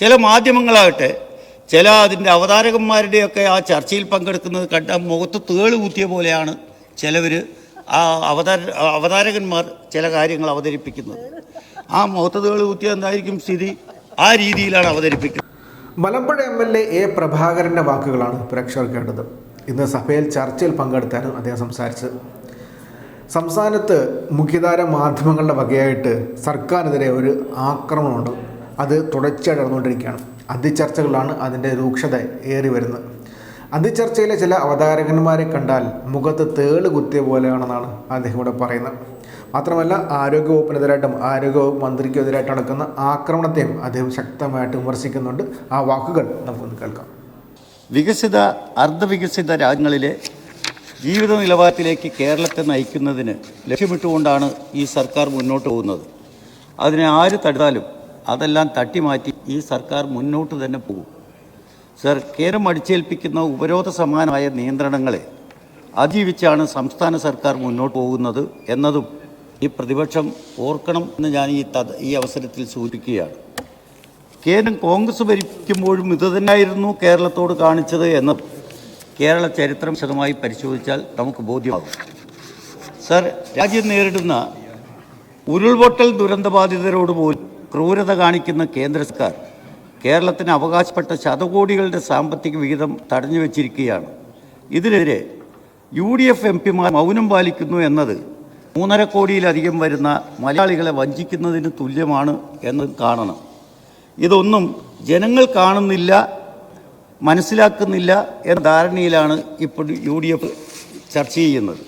ചില മാധ്യമങ്ങളാകട്ടെ ചില അതിന്റെ അവതാരകന്മാരുടെയൊക്കെ ആ ചർച്ചയിൽ പങ്കെടുക്കുന്നത് കണ്ട മുഖത്ത് തേൾ കുത്തിയ പോലെയാണ് ചിലവർ ആ അവതാര അവതാരകന്മാർ ചില കാര്യങ്ങൾ അവതരിപ്പിക്കുന്നത്. ആ മുഖത്ത് തേൾ കുത്തിയ എന്തായിരിക്കും സ്ഥിതി? ആ രീതിയിലാണ് അവതരിപ്പിക്കുന്നത്. Malampuzha M L A A പ്രഭാകരന്റെ വാക്കുകളാണ് പ്രേക്ഷകർ കേട്ടത് ഇന്ന് സഭയിൽ ചർച്ചയിൽ പങ്കെടുത്താനും അദ്ദേഹം സംസാരിച്ചത്. സംസ്ഥാനത്ത് മുഖ്യധാര മാധ്യമങ്ങളുടെ വകയായിട്ട് സർക്കാരിനെതിരെ ഒരു ആക്രമണമുണ്ട്. അത് തുടർച്ചയായിട്ട് നടന്നുകൊണ്ടിരിക്കുകയാണ്. അതിചർച്ചകളാണ് അതിന്റെ രൂക്ഷത ഏറി വരുന്നത്. അതിചർച്ചയിലെ ചില അവതാരകന്മാരെ കണ്ടാൽ മുഖത്ത് തേൾ കുത്തിയ പോലെയാണെന്നാണ് അദ്ദേഹം ഇവിടെ പറയുന്നത്. മാത്രമല്ല ആരോഗ്യവകുപ്പിനെതിരായിട്ടും ആരോഗ്യവകുപ്പ് മന്ത്രിക്കെതിരായിട്ട് നടക്കുന്ന ആക്രമണത്തെയും അദ്ദേഹം ശക്തമായിട്ട് വിമർശിക്കുന്നുണ്ട്. ആ വാക്കുകൾ നമുക്കൊന്ന് കേൾക്കാം. വികസിത അർദ്ധവികസിത രാജ്യങ്ങളിലെ ജീവിത നിലവാരത്തിലേക്ക് കേരളത്തെ നയിക്കുന്നതിന് ലക്ഷ്യമിട്ടുകൊണ്ടാണ് ഈ സർക്കാർ മുന്നോട്ട് പോകുന്നത്. അതിനെ ആര് തടുത്താലും അതെല്ലാം തട്ടിമാറ്റി ഈ സർക്കാർ മുന്നോട്ട് തന്നെ പോകും. സർ കേരം അടിച്ചേൽപ്പിക്കുന്ന ഉപരോധ സമാനമായ നിയന്ത്രണങ്ങളെ അതിജീവിച്ചാണ് സംസ്ഥാന സർക്കാർ മുന്നോട്ട് പോകുന്നത് എന്നതും ഈ പ്രതിപക്ഷം ഓർക്കണം എന്ന് ഞാൻ ഈ ഈ അവസരത്തിൽ സൂചിപ്പിക്കുകയാണ്. കേരളം കോൺഗ്രസ് ഭരിക്കുമ്പോഴും ഇത് തന്നെയായിരുന്നു കേരളത്തോട് കാണിച്ചത് എന്ന് കേരള ചരിത്രം വിശദമായി പരിശോധിച്ചാൽ നമുക്ക് ബോധ്യമാകും. സർ രാജ്യം നേരിടുന്ന ഉരുൾപൊട്ടൽ ദുരന്തബാധിതരോട് പോലും ക്രൂരത കാണിക്കുന്ന കേന്ദ്ര സർക്കാർ കേരളത്തിന് അവകാശപ്പെട്ട ശതകോടികളുടെ സാമ്പത്തിക വിഹിതം തടഞ്ഞു വച്ചിരിക്കുകയാണ്. ഇതിനെതിരെ യു ഡി എഫ് എം പിമാർ മൗനം പാലിക്കുന്നു എന്നത് മൂന്നര കോടിയിലധികം വരുന്ന മലയാളികളെ വഞ്ചിക്കുന്നതിന് തുല്യമാണ് എന്ന് കാണണം. ഇതൊന്നും ജനങ്ങൾ കാണുന്നില്ല മനസ്സിലാക്കുന്നില്ല എന്ന ധാരണയിലാണ് ഇപ്പോൾ യു ഡി എഫ് ചർച്ച ചെയ്യുന്നത്.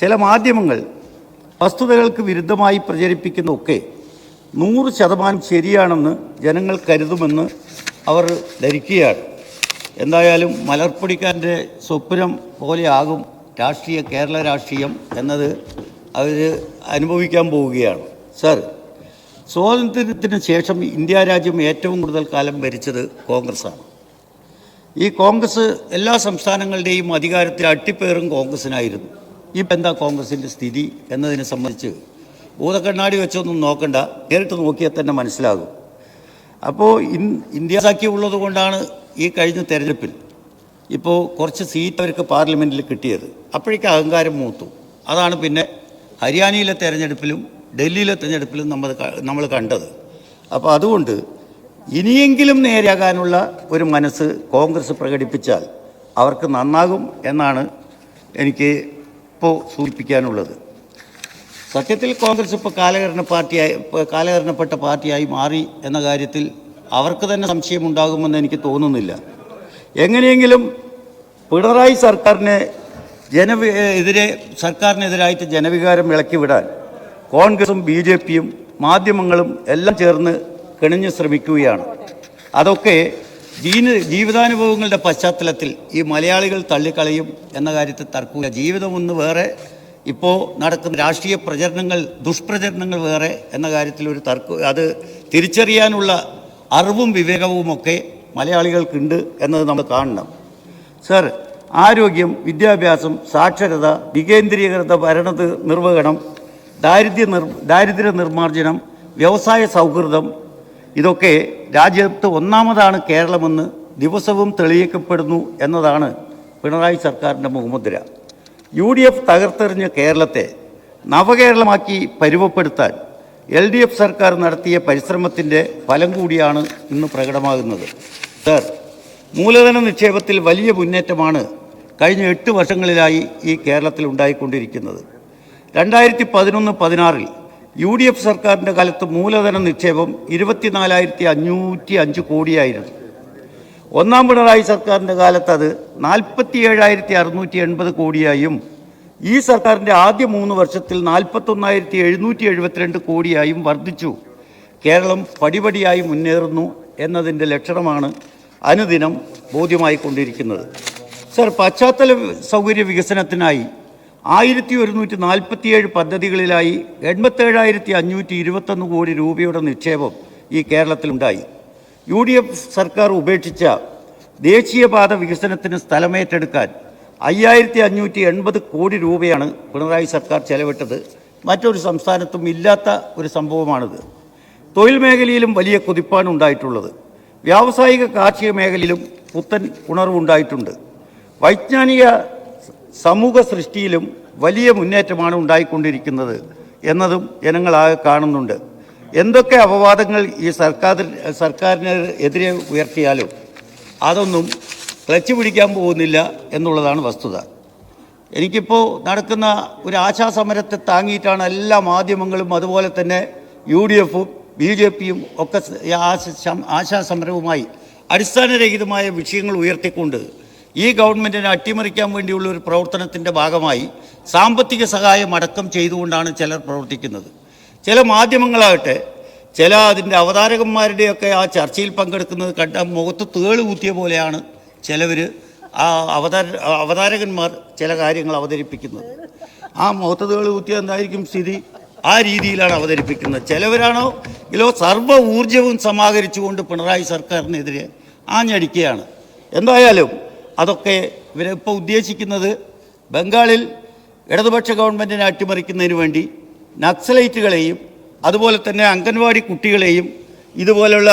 ചില മാധ്യമങ്ങൾ വസ്തുതകൾക്ക് വിരുദ്ധമായി പ്രചരിപ്പിക്കുന്നതൊക്കെ നൂറ് ശതമാനം ശരിയാണെന്ന് ജനങ്ങൾ കരുതുമെന്ന് അവർ ധരിക്കുകയാണ്. എന്തായാലും മലർപ്പൊടിക്കാരന്റെ സ്വപ്നം പോലെയാകും രാഷ്ട്രീയ കേരള രാഷ്ട്രീയം എന്നത് അവർ അനുഭവിക്കാൻ പോവുകയാണ്. സർ സ്വാതന്ത്ര്യത്തിന് ശേഷം ഇന്ത്യ രാജ്യം ഏറ്റവും കൂടുതൽ കാലം ഭരിച്ചത് കോൺഗ്രസ്സാണ്. ഈ കോൺഗ്രസ് എല്ലാ സംസ്ഥാനങ്ങളുടെയും അധികാരത്തിൽ അട്ടിപ്പേറും കോൺഗ്രസ്സിനായിരുന്നു. ഇപ്പം എന്താ കോൺഗ്രസിന്റെ സ്ഥിതി എന്നതിനെ സംബന്ധിച്ച് ഭൂതക്കണ്ണാടി വെച്ചൊന്നും നോക്കണ്ട. നേരിട്ട് നോക്കിയാൽ തന്നെ മനസ്സിലാകും. അപ്പോൾ ഇൻ ഇന്ത്യ സഖ്യം ഉള്ളത് കൊണ്ടാണ് ഈ കഴിഞ്ഞ തെരഞ്ഞെടുപ്പിൽ ഇപ്പോൾ കുറച്ച് സീറ്റ് അവർക്ക് പാർലമെന്റിൽ കിട്ടിയത്. അപ്പോഴേക്ക് അഹങ്കാരം മൂത്തു. അതാണ് പിന്നെ ഹരിയാനയിലെ തെരഞ്ഞെടുപ്പിലും ഡൽഹിയിലെ തെരഞ്ഞെടുപ്പിലും നമ്മൾ നമ്മൾ കണ്ടത്. അപ്പോൾ അതുകൊണ്ട് ഇനിയെങ്കിലും നേരെയാകാനുള്ള ഒരു മനസ്സ് കോൺഗ്രസ് പ്രകടിപ്പിച്ചാൽ അവർക്ക് നന്നാകും എന്നാണ് എനിക്ക് ഇപ്പോൾ സൂചിപ്പിക്കാനുള്ളത്. സത്യത്തിൽ കോൺഗ്രസ് ഇപ്പോൾ കാലഹരണ പാർട്ടിയായി കാലഹരണപ്പെട്ട പാർട്ടിയായി മാറി എന്ന കാര്യത്തിൽ അവർക്ക് തന്നെ സംശയമുണ്ടാകുമെന്ന് എനിക്ക് തോന്നുന്നില്ല. എങ്ങനെയെങ്കിലും പിണറായി സർക്കാരിനെ ജനവി എതിരെ സർക്കാരിനെതിരായിട്ട് ജനവികാരം ഇളക്കി വിടാൻ കോൺഗ്രസും ബി ജെ പിയും മാധ്യമങ്ങളും എല്ലാം ചേർന്ന് കിണഞ്ഞു ശ്രമിക്കുകയാണ്. അതൊക്കെ ജീന ജീവിതാനുഭവങ്ങളുടെ പശ്ചാത്തലത്തിൽ ഈ മലയാളികൾ തള്ളിക്കളയും എന്ന കാര്യത്തിൽ തർക്കമില്ല. ജീവിതമൊന്ന് വേറെ ഇപ്പോൾ നടക്കുന്ന രാഷ്ട്രീയ പ്രചരണങ്ങൾ ദുഷ്പ്രചരണങ്ങൾ വേറെ എന്ന കാര്യത്തിൽ ഒരു തർക്ക അത് തിരിച്ചറിയാനുള്ള അറിവും വിവേകവുമൊക്കെ മലയാളികൾക്കുണ്ട് എന്നത് നമ്മൾ കാണണം. സർ ആരോഗ്യം വിദ്യാഭ്യാസം സാക്ഷരത വികേന്ദ്രീകൃത ഭരണ നിർവഹണം ദാരിദ്ര്യ നിർ ദാരിദ്ര്യ നിർമ്മാർജനം വ്യവസായ സൗഹൃദം ഇതൊക്കെ രാജ്യത്ത് ഒന്നാമതാണ് കേരളമെന്ന് ദിവസവും തെളിയിക്കപ്പെടുന്നു എന്നതാണ് പിണറായി സർക്കാരിന്റെ മുഖമുദ്ര. യു ഡി എഫ് തകർത്തെറിഞ്ഞ കേരളത്തെ നവകേരളമാക്കി പരുവപ്പെടുത്താൻ എൽ ഡി എഫ് സർക്കാർ നടത്തിയ പരിശ്രമത്തിന്റെ ഫലം കൂടിയാണ് ഇന്ന് പ്രകടമാകുന്നത്. സർ മൂലധന നിക്ഷേപത്തിൽ വലിയ മുന്നേറ്റമാണ് കഴിഞ്ഞ എട്ട് വർഷങ്ങളിലായി ഈ കേരളത്തിൽ ഉണ്ടായിക്കൊണ്ടിരിക്കുന്നത്. രണ്ടായിരത്തി പതിനൊന്ന് പതിനാറിൽ യു ഡി എഫ് സർക്കാരിന്റെ കാലത്ത് മൂലധന നിക്ഷേപം ഇരുപത്തിനാലായിരത്തി അഞ്ഞൂറ്റി അഞ്ച് കോടിയായിരുന്നു. ഒന്നാം പിണറായി സർക്കാരിന്റെ കാലത്ത് അത് നാൽപ്പത്തി ഏഴായിരത്തി അറുന്നൂറ്റി എൺപത് കോടിയായും ഈ സർക്കാരിന്റെ ആദ്യ മൂന്ന് വർഷത്തിൽ നാൽപ്പത്തൊന്നായിരത്തി എഴുന്നൂറ്റി എഴുപത്തിരണ്ട് കോടിയായും വർദ്ധിച്ചു. കേരളം പടിപടിയായി മുന്നേറുന്നു എന്നതിന്റെ ലക്ഷണമാണ് അനുദിനം ബോധ്യമായിക്കൊണ്ടിരിക്കുന്നത് സർ പശ്ചാത്തല സൗകര്യ വികസനത്തിനായി ആയിരത്തി ഒരുന്നൂറ്റി നാൽപ്പത്തിയേഴ് പദ്ധതികളിലായി എൺപത്തേഴായിരത്തി അഞ്ഞൂറ്റി ഇരുപത്തൊന്ന് കോടി രൂപയുടെ നിക്ഷേപം ഈ കേരളത്തിലുണ്ടായി. യു ഡി എഫ് സർക്കാർ ഉപേക്ഷിച്ച ദേശീയപാത വികസനത്തിന് സ്ഥലമേറ്റെടുക്കാൻ അയ്യായിരത്തി അഞ്ഞൂറ്റി എൺപത് കോടി രൂപയാണ് പിണറായി സർക്കാർ ചെലവിട്ടത്. മറ്റൊരു സംസ്ഥാനത്തും ഇല്ലാത്ത ഒരു സംഭവമാണിത്. തൊഴിൽ മേഖലയിലും വലിയ കുതിപ്പാണ് ഉണ്ടായിട്ടുള്ളത്. വ്യാവസായിക കാർഷിക മേഖലയിലും പുത്തൻ ഉണർവുണ്ടായിട്ടുണ്ട്. വൈജ്ഞാനിക സമൂഹ സൃഷ്ടിയിലും വലിയ മുന്നേറ്റമാണ് ഉണ്ടായിക്കൊണ്ടിരിക്കുന്നത് എന്നതും ജനങ്ങളാകെ കാണുന്നുണ്ട്. എന്തൊക്കെ അപവാദങ്ങൾ ഈ സർക്കാർ സർക്കാരിനെതിരെ ഉയർത്തിയാലും അതൊന്നും ക്ലച്ച് പിടിക്കാൻ പോകുന്നില്ല എന്നുള്ളതാണ് വസ്തുത. എനിക്കിപ്പോൾ നടക്കുന്ന ഒരു ആശാസമരത്തെ താങ്ങിയിട്ടാണ് എല്ലാ മാധ്യമങ്ങളും അതുപോലെ തന്നെ യു ഡി എഫും ബി ജെ പിയും ഒക്കെ ആശാസമരവുമായി അടിസ്ഥാനരഹിതമായ വിഷയങ്ങൾ ഉയർത്തിക്കൊണ്ട് ഈ ഗവൺമെന്റിനെ അട്ടിമറിക്കാൻ വേണ്ടിയുള്ള ഒരു പ്രവർത്തനത്തിന്റെ ഭാഗമായി സാമ്പത്തിക സഹായം അടക്കം ചെയ്തുകൊണ്ടാണ് ചിലർ പ്രവർത്തിക്കുന്നത്. ചില മാധ്യമങ്ങളാകട്ടെ ചില അതിന്റെ അവതാരകന്മാരുടെയൊക്കെ ആ ചർച്ചയിൽ പങ്കെടുക്കുന്നത് കണ്ട മുഖത്ത് തേൾ കുത്തിയ പോലെയാണ് ചിലവർ ആ അവതാര അവതാരകന്മാർ ചില കാര്യങ്ങൾ അവതരിപ്പിക്കുന്നത്. ആ മുഖത്ത് തേൾ കുത്തിയ എന്തായിരിക്കും സ്ഥിതി? ആ രീതിയിലാണ് അവതരിപ്പിക്കുന്നത്. ചിലവരാണോ ഇല്ലോ സർവ ഊർജവും സമാഹരിച്ചുകൊണ്ട് പിണറായി സർക്കാരിനെതിരെ ആഞ്ഞടിക്കുകയാണ്. എന്തായാലും അതൊക്കെ ഇവരിപ്പോൾ ഉദ്ദേശിക്കുന്നത് ബംഗാളിൽ ഇടതുപക്ഷ ഗവൺമെന്റിനെ അട്ടിമറിക്കുന്നതിന് വേണ്ടി നക്സലൈറ്റുകളെയും അതുപോലെ തന്നെ അംഗൻവാടി കുട്ടികളെയും ഇതുപോലുള്ള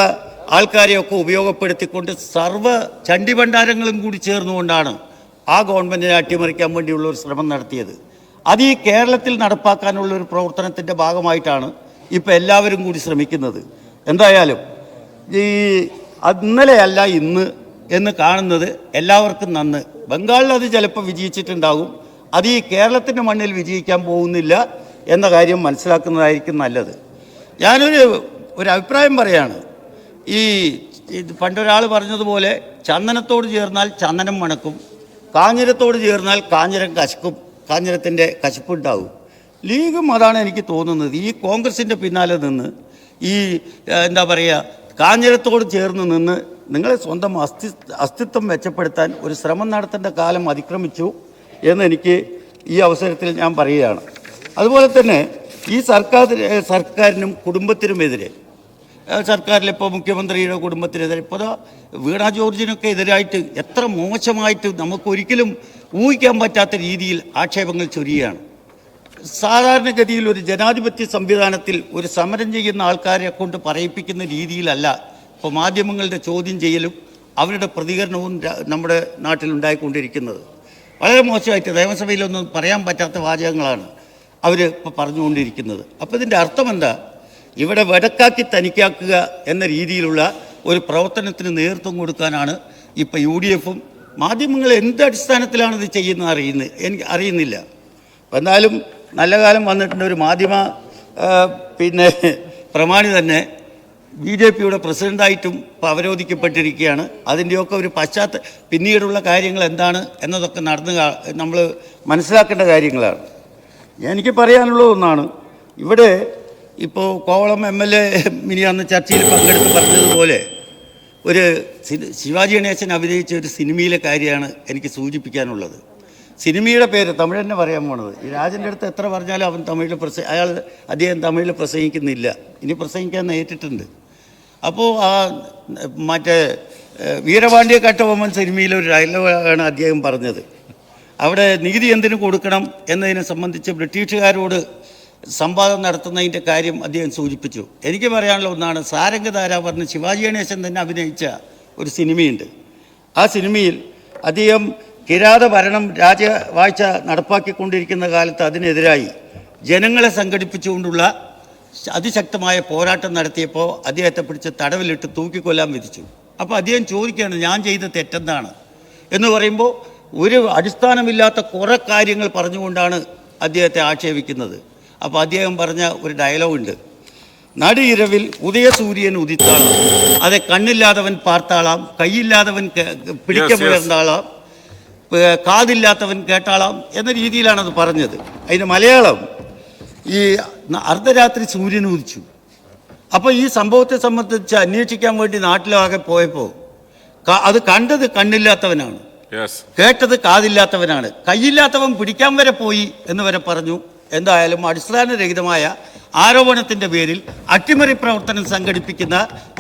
ആൾക്കാരെയൊക്കെ ഉപയോഗപ്പെടുത്തിക്കൊണ്ട് സർവ ചണ്ടിഭണ്ഡാരങ്ങളും കൂടി ചേർന്നുകൊണ്ടാണ് ആ ഗവൺമെന്റിനെ അട്ടിമറിക്കാൻ വേണ്ടിയുള്ള ഒരു ശ്രമം നടത്തിയത്. അത് ഈ കേരളത്തിൽ നടപ്പാക്കാനുള്ള ഒരു പ്രവർത്തനത്തിന്റെ ഭാഗമായിട്ടാണ് ഇപ്പോൾ എല്ലാവരും കൂടി ശ്രമിക്കുന്നത്. എന്തായാലും ഈ ഇന്നലെയല്ല ഇന്ന് എന്ന് കാണുന്നത് എല്ലാവർക്കും നന്ന്. ബംഗാളിൽ അത് ചിലപ്പോൾ വിജയിച്ചിട്ടുണ്ടാകും. അത് ഈ കേരളത്തിന്റെ മണ്ണിൽ വിജയിക്കാൻ പോകുന്നില്ല. എന്ന കാര്യം മനസ്സിലാക്കുന്നതായിരിക്കും നല്ലത്. ഞാനൊരു ഒരു അഭിപ്രായം പറയാണ്. ഈ പണ്ടൊരാൾ പറഞ്ഞതുപോലെ ചന്ദനത്തോട് ചേർന്നാൽ ചന്ദനം മണക്കും കാഞ്ഞിരത്തോട് ചേർന്നാൽ കാഞ്ഞിരം കശക്കും കാഞ്ഞിരത്തിന്റെ കശപ്പുണ്ടാവും. ലീഗും അതാണ് എനിക്ക് തോന്നുന്നത്. ഈ കോൺഗ്രസിന്റെ പിന്നാലെ നിന്ന് ഈ എന്താ പറയുക കാഞ്ഞിരത്തോട് ചേർന്ന് നിന്ന് നിങ്ങളെ സ്വന്തം അസ്തി അസ്തിത്വം മെച്ചപ്പെടുത്താൻ ഒരു ശ്രമം നടത്തേണ്ട കാലം അതിക്രമിച്ചു എന്ന് എനിക്ക് ഈ അവസരത്തിൽ ഞാൻ പറയുകയാണ്. അതുപോലെ തന്നെ ഈ സർക്കാർ സർക്കാരിനും കുടുംബത്തിനുമെതിരെ സർക്കാരിലിപ്പോൾ മുഖ്യമന്ത്രിയുടെ കുടുംബത്തിനെതിരെ ഇപ്പോൾ വീണ ജോർജിനൊക്കെ എതിരായിട്ട് എത്ര മോശമായിട്ട് നമുക്കൊരിക്കലും ഊഹിക്കാൻ പറ്റാത്ത രീതിയിൽ ആക്ഷേപങ്ങൾ ചൊരിയുകയാണ്. സാധാരണഗതിയിൽ ഒരു ജനാധിപത്യ സംവിധാനത്തിൽ ഒരു സമരം ചെയ്യുന്ന ആൾക്കാരെ കൊണ്ട് പറയിപ്പിക്കുന്ന രീതിയിലല്ല ഇപ്പോൾ മാധ്യമങ്ങളുടെ ചോദ്യം ചെയ്യലും അവരുടെ പ്രതികരണവും നമ്മുടെ നാട്ടിലുണ്ടായിക്കൊണ്ടിരിക്കുന്നത്. വളരെ മോശമായിട്ട് നിയമസഭയിലൊന്നും പറയാൻ പറ്റാത്ത വാചകങ്ങളാണ്. അവർ ഇപ്പോൾ പറഞ്ഞുകൊണ്ടിരിക്കുന്നത്. അപ്പോൾ ഇതിന്റെ അർത്ഥം എന്താ ഇവിടെ വടക്കാക്കി തനിക്കാക്കുക എന്ന രീതിയിലുള്ള ഒരു പ്രവർത്തനത്തിന് നേതൃത്വം കൊടുക്കാനാണ് ഇപ്പോൾ യു ഡി എഫും മാധ്യമങ്ങൾ എന്ത് അടിസ്ഥാനത്തിലാണ് ഇത് ചെയ്യുന്നത് അറിയുന്നത് എനിക്ക് അറിയുന്നില്ല. എന്നാലും നല്ല കാലം വന്നിട്ടുണ്ട് ഒരു മാധ്യമ പിന്നെ പ്രമാണി തന്നെ ബി ജെ പിയുടെ പ്രസിഡന്റായിട്ടും ഇപ്പോൾ അവരോധിക്കപ്പെട്ടിരിക്കുകയാണ്. അതിന്റെയൊക്കെ ഒരു പശ്ചാത്ത പിന്നീടുള്ള കാര്യങ്ങൾ എന്താണ് എന്നതൊക്കെ നടന്ന് നമ്മൾ മനസ്സിലാക്കേണ്ട കാര്യങ്ങളാണ്. എനിക്ക് പറയാനുള്ള ഒന്നാണ്. ഇവിടെ ഇപ്പോൾ കോവളം എം എൽ എ മിനിയാന്ന് ചർച്ചയിൽ പങ്കെടുത്ത് പറഞ്ഞതുപോലെ ഒരു ശിവാജി ഗണേശൻ അഭിനയിച്ച ഒരു സിനിമയിലെ കാര്യമാണ് എനിക്ക് സൂചിപ്പിക്കാനുള്ളത്. സിനിമയുടെ പേര് തമിഴ് തന്നെ പറയാൻ പോണത്. ഈ രാജന്റെ അടുത്ത് എത്ര പറഞ്ഞാലും അവൻ തമിഴിൽ പ്രസ അയാൾ അദ്ദേഹം തമിഴിൽ പ്രസംഗിക്കുന്നില്ല. ഇനി പ്രസംഗിക്കാൻ നേരിട്ടുണ്ട് അപ്പോൾ ആ മറ്റേ വീരപാണ്ഡ്യ കട്ടബൊമ്മൻ സിനിമയിലെ ഒരു ഡയലോഗാണ് അദ്ദേഹം പറഞ്ഞത്. അവിടെ നികുതി എന്തിനു കൊടുക്കണം എന്നതിനെ സംബന്ധിച്ച് ബ്രിട്ടീഷുകാരോട് സംവാദം നടത്തുന്നതിന്റെ കാര്യം അദ്ദേഹം സൂചിപ്പിച്ചു. എനിക്ക് പറയാനുള്ള ഒന്നാണ് സാരംഗധാര പറഞ്ഞ് ശിവാജി ഗണേശൻ തന്നെ അഭിനയിച്ച ഒരു സിനിമയുണ്ട്. ആ സിനിമയിൽ അദ്ദേഹം കിരാത ഭരണം രാജവാഴ്ച നടപ്പാക്കിക്കൊണ്ടിരിക്കുന്ന കാലത്ത് അതിനെതിരായി ജനങ്ങളെ സംഘടിപ്പിച്ചുകൊണ്ടുള്ള അതിശക്തമായ പോരാട്ടം നടത്തിയപ്പോൾ അദ്ദേഹത്തെ പിടിച്ച് തടവിലിട്ട് തൂക്കിക്കൊല്ലാൻ വിധിച്ചു. അപ്പോൾ അദ്ദേഹം ചോദിക്കുകയാണ് ഞാൻ ചെയ്ത തെറ്റെന്താണ്? എന്ന് പറയുമ്പോൾ ഒരു അടിസ്ഥാനമില്ലാത്ത കുറേ കാര്യങ്ങൾ പറഞ്ഞുകൊണ്ടാണ് അദ്ദേഹത്തെ ആക്ഷേപിക്കുന്നത്. അപ്പോൾ അദ്ദേഹം പറഞ്ഞ ഒരു ഡയലോഗുണ്ട് നടുയിരവിൽ ഉദയസൂര്യൻ ഉദിത്താളാം. അതെ കണ്ണില്ലാത്തവൻ പാർത്താളാം കൈയില്ലാത്തവൻ പിടിക്കപ്പെടുന്നാളാം കാതില്ലാത്തവൻ കേട്ടാളാം എന്ന രീതിയിലാണ് അത് പറഞ്ഞത്. അതിന് മലയാളം ഈ അർദ്ധരാത്രി സൂര്യൻ ഉദിച്ചു. അപ്പോൾ ഈ സംഭവത്തെ സംബന്ധിച്ച് അന്വേഷിക്കാൻ വേണ്ടി നാട്ടിലാകെ പോയപ്പോൾ അത് കണ്ടത് കണ്ണില്ലാത്തവനാണ്. കേട്ടത് കാതില്ലാത്തവനാണ്. കൈയില്ലാത്തവൻ പിടിക്കാൻ വരെ പോയി എന്ന് വരെ പറഞ്ഞു. എന്തായാലും അടിസ്ഥാനരഹിതമായ ആരോപണത്തിന്റെ പേരിൽ അട്ടിമറി പ്രവർത്തനം സംഘടിപ്പിക്കുന്ന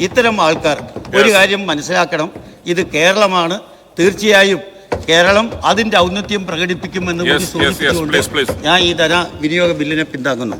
ഇത്തരം ആൾക്കാർ ഒരു കാര്യം മനസ്സിലാക്കണം. ഇത് കേരളമാണ്. തീർച്ചയായും കേരളം അതിന്റെ ഔന്നത്യം പ്രകടിപ്പിക്കുമെന്ന്. ഞാൻ ഈ ധന വിനിയോഗ ബില്ലിനെ പിന്താങ്ങുന്നു.